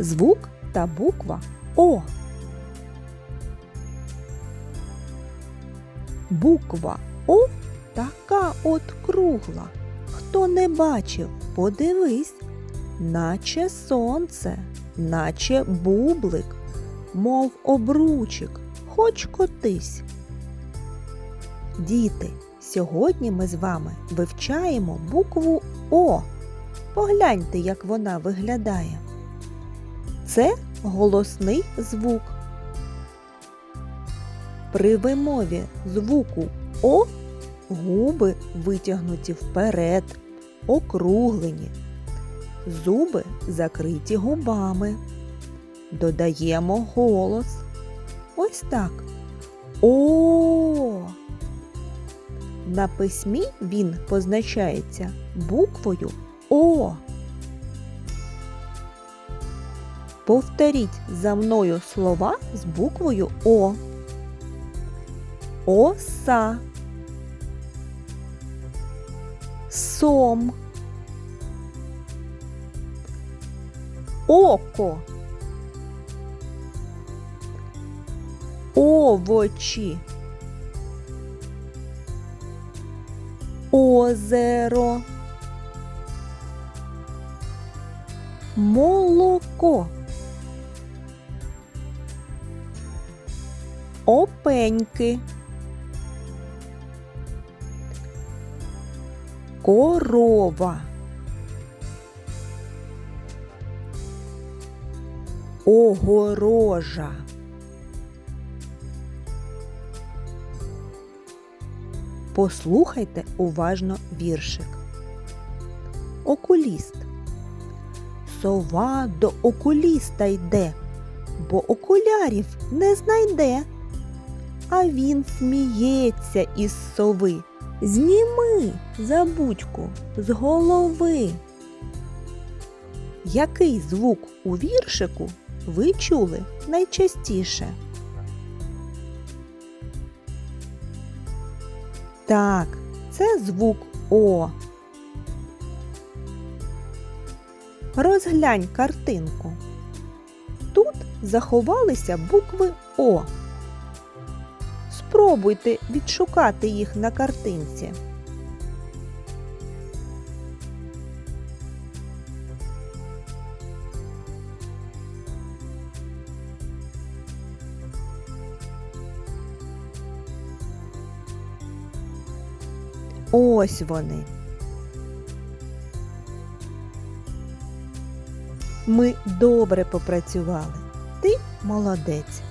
звук та буква О. Буква О така от кругла. Хто не бачив, подивись, наче сонце, наче бублик, мов обручик, хоч котись. Діти, сьогодні ми з вами вивчаємо букву О. Погляньте, як вона виглядає. Це голосний звук. При вимові звуку О губи витягнуті вперед, округлені, зуби закриті губами. Додаємо голос. Ось так. О. На письмі він позначається буквою О. Повторіть за мною слова з буквою О. Оса. Сом. Око. Овочі. Озеро. Молоко. Опеньки. Корова. Огорожа. Послухайте уважно віршик. Окуліст. Сова до окуліста йде, бо окулярів не знайде. А він сміється із сови. Зніми забудьку з голови. Який звук у віршику ви чули найчастіше? Так, це звук О. Розглянь картинку. Тут заховалися букви О. Спробуйте відшукати їх на картинці. Ось вони. Ми добре попрацювали. Ти молодець.